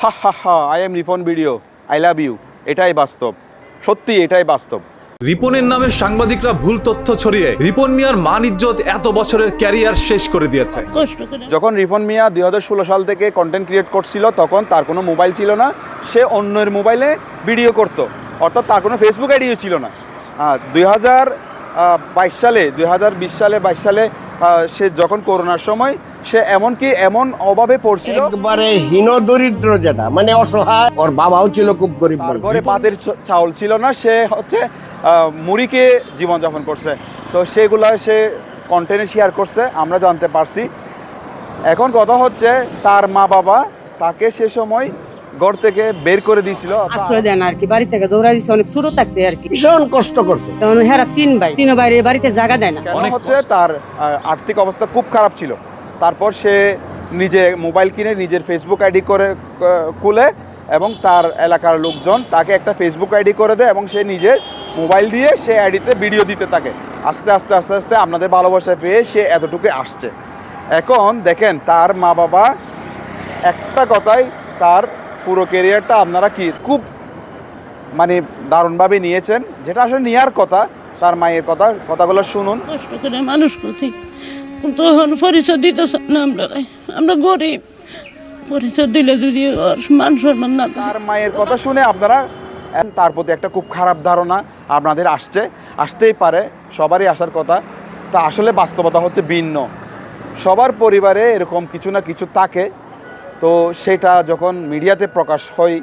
হা হা হা I am Ripon video I love you এটাই বাস্তব সত্যি এটাই বাস্তব। রিপনের নামে সাংবাদিকরা ভুল তথ্য ছড়িয়ে রিপন মিয়ার মান ইজ্জত এত বছরের ক্যারিয়ার শেষ করে দিয়েছে। যখন রিপন মিয়া দু হাজার ষোলো সাল থেকে কন্টেন্ট ক্রিয়েট করছিল তখন তার কোনো মোবাইল ছিল না সে অন্যের মোবাইলে ভিডিও করতো অর্থাৎ তার কোনো ফেসবুক আইডিও ছিল না। দুই হাজার বাইশ সালে দুই হাজার বিশ সালে বাইশ সালে সে যখন করোনার সময় সে এমনকি এমন অভাবে পড়ছিল। একবারে হীন দরিদ্র যেটা মানে অসহায়। ওর বাবাও ছিল খুব গরিব তার ঘরে পাতের চাউল ছিল না সে হচ্ছে মুড়িকে জীবনযাপন করছে। তো সেগুলা সে কন্টেন্টে শেয়ার করছে আমরা জানতে পারছি। এখন কথা হচ্ছে তার মা বাবা তাকে সে সময় ঘর থেকে বের করে দিয়েছিল আশ্রয় দেন আর কি বাড়ি থেকে দৌড়া দিচ্ছে অনেক ছোট থাকতে আর কি। ভীষণ কষ্ট করছে। তখন হেরা তিন ভাই তিন বাইরে বাড়িতে জায়গা দেয় না। হচ্ছে তার আর্থিক অবস্থা খুব খারাপ ছিল। তারপর সে নিজে মোবাইল কিনে নিজের ফেসবুক আইডি করে খুলে এবং তার এলাকার লোকজন তাকে একটা ফেসবুক আইডি করে দেয় এবং সে নিজের মোবাইল দিয়ে সে আইডিতে ভিডিও দিতে থাকে। আস্তে আস্তে আস্তে আস্তে আপনাদের ভালোবাসা পেয়ে সে এতটুকু আসছে। এখন দেখেন তার মা বাবা একটা কথাই তার পুরো কেরিয়ারটা আপনারা কি খুব মানে দারুণভাবে নিয়েছেন, যেটা আসলে নেওয়ার কথা, তার মায়ের কথা, কথাগুলো শুনুন। কষ্ট করে মানুষ করছি কিন্তু এখন পরিচয় দিতে চান না আমরা আমরা গরিব। পরিচয় দিলে যদি মান সম্মান না তার মায়ের কথা শুনে আপনারা তার প্রতি একটা খুব খারাপ ধারণা আপনাদের আসছে। আসতেই পারে, সবারই আসার কথা। তা আসলে বাস্তবতা হচ্ছে ভিন্ন। সবার পরিবারে এরকম কিছু না কিছু থাকে। তো সেটা যখন মিডিয়াতে প্রকাশ হয়,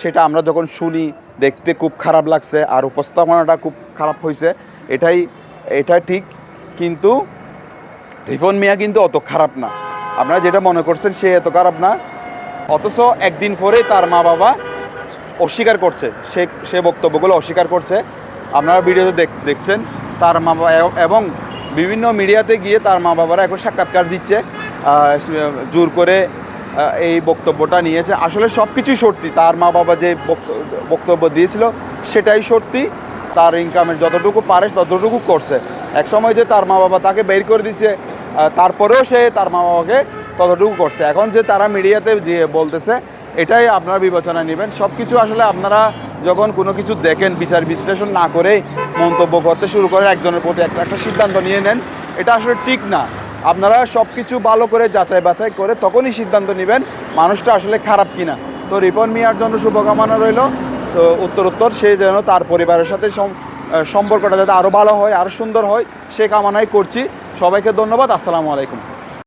সেটা আমরা যখন শুনি, দেখতে খুব খারাপ লাগছে আর উপস্থাপনাটা খুব খারাপ হয়েছে এটাই এটা ঠিক। কিন্তু রিফন মিয়া কিন্তু অত খারাপ না। আপনারা যেটা মনে করছেন সে এত খারাপ না। অথচ একদিন পরে তার মা বাবা অস্বীকার করছে। সে সে বক্তব্যগুলো অস্বীকার করছে। আপনারা ভিডিওতে দেখ- দেখছেন তার মা বাবা এবং বিভিন্ন মিডিয়াতে গিয়ে তার মা বাবারা এখন সাক্ষাৎকার দিচ্ছে। জোর করে এই বক্তব্যটা নিয়েছে। আসলে সব কিছুই সত্যি। তার মা বাবা যে বক্ত- বক্তব্য দিয়েছিল সেটাই সত্যি। তার ইনকামের যতটুকু পারে ততটুকু করছে। এক সময় যে তার মা বাবা তাকে বের করে দিছে তারপরেও সে তার মা বাবাকে ততটুকু করছে। এখন যে তারা মিডিয়াতে যে বলতেছে, এটাই আপনারা বিবেচনা নেবেন। সব কিছু আসলে আপনারা যখন কোনো কিছু দেখেন, বিচার বিশ্লেষণ না করে মন্তব্য করতে শুরু করে একজনের প্রতি একটা একটা সিদ্ধান্ত নিয়ে নেন, এটা আসলে ঠিক না। আপনারা সব কিছু ভালো করে যাচাই বাছাই করে তখনই সিদ্ধান্ত নেবেন, মানুষটা আসলে খারাপ কিনা। তো রিপন মিয়ার জন্য শুভকামনা রইল। তো উত্তর উত্তর সে যেন তার পরিবারের সাথে সম্পর্কটা যাতে আরও ভালো হয় আরও সুন্দর হয়, সে কামনাই করছি। সবাইকে ধন্যবাদ, আসসালামু আলাইকুম।